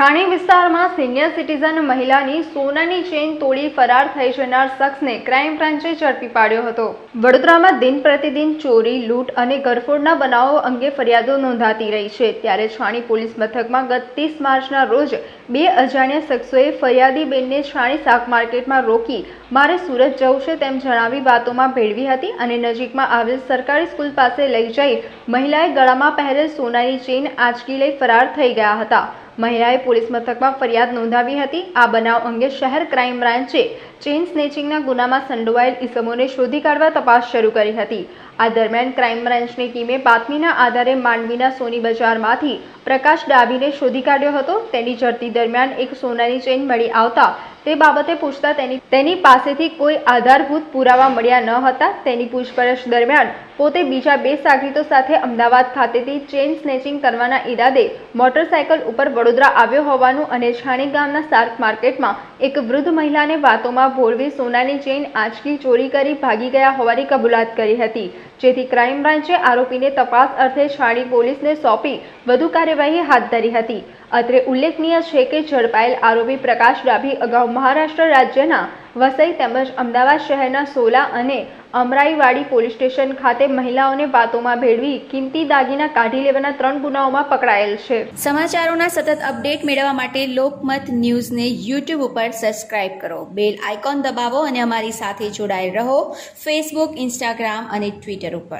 છાણી વિસ્તારમાં senior citizen મહિલાની સોનાની ચેઇન તોડી ફરાર થઈ જનાર શખ્સને ક્રાઇમ બ્રાન્ચે ઝડપી પાડ્યો હતો. વડોદરામાં દિન પ્રતિદિન ચોરી, લૂંટ અને ગરફોડના બનાવો અંગે ફરિયાદો નોંધાતી રહી છે. ત્યારે છાણી પોલીસ મથકમાં ગત ત્રીસ માર્ચના રોજ બે અજાણ્યા શખ્સોએ ફરિયાદી બેનને છાણી શાક માર્કેટમાં રોકી મારે સુરત જવું છે તેમ જણાવી વાતોમાં ભેળવી હતી અને નજીકમાં આવેલ સરકારી સ્કૂલ પાસે લઈ જઈ મહિલાએ ગળામાં પહેરેલ સોનાની ચેઇન આંચકી લઈ ફરાર થઈ ગયા હતા. મહિલાએ પોલીસ મથકમાં ફરિયાદ નોંધાવી હતી. આ બનાવ અંગે શહેર ક્રાઇમ બ્રાન્ચે ચેઇન સ્નેચિંગના ગુનામાં સંડોવાયેલ ઇસમોને શોધી કાઢવા તપાસ શરૂ કરી હતી. આ દરમિયાન ક્રાઇમ બ્રાન્ચની ટીમે બાતમીના આધારે માંડવીના સોની બજારમાંથી પ્રકાશ ડાબીને શોધી કાઢ્યો હતો. તેની ઝડપી દરમિયાન એક સોનાની ચેઇન મળી આવતા તે બાબતે પૂછતા તેની તેની પાસેથી કોઈ આધારભૂત પુરાવા મળ્યા ન હતા. તેની પૂછપરછ દરમિયાન પોતે બીજા બે સાગરીતો સાથે અમદાવાદ ખાતેથી ચેઇન સ્નેચિંગ કરવાના ઈરાદે મોટરસાયકલ ઉપર વડોદરા આવ્યો હોવાનું અને છાણી ગામના શાર્ક માર્કેટમાં એક વૃદ્ધ મહિલાને વાતોમાં ભોળવી સોનાની ચેઇન આંચકી ચોરી કરી ભાગી ગયા હોવાની કબૂલાત કરી હતી. જેથી ક્રાઇમ બ્રાન્ચે આરોપીને તપાસ અર્થે છાણી પોલીસને સોંપી વધુ કાર્યવાહી હાથ ધરી હતી. અત્રે ઉલ્લેખનીય છે કે ઝડપાયેલ આરોપી પ્રકાશ ડાભી અગાઉ મહારાષ્ટ્ર રાજ્યના વસઈ તેમજ અમદાવાદ શહેરના સોલા અને અમરાઈવાડી પોલીસ સ્ટેશન ખાતે મહિલાઓને વાતોમાં ભેળવી કિંમતી દાગીના કાઢી લેવાના ત્રણ ગુનાઓમાં પકડાયેલ છે. સમાચારોના સતત અપડેટ મેળવવા માટે લોકમત ન્યૂઝને યુટ્યુબ ઉપર સબસ્ક્રાઇબ કરો. બેલ આઇકોન દબાવો અને અમારી સાથે જોડાયેલ રહો. ફેસબુક ઇન્સ્ટાગ્રામ અને ટ્વિટર ઉપર.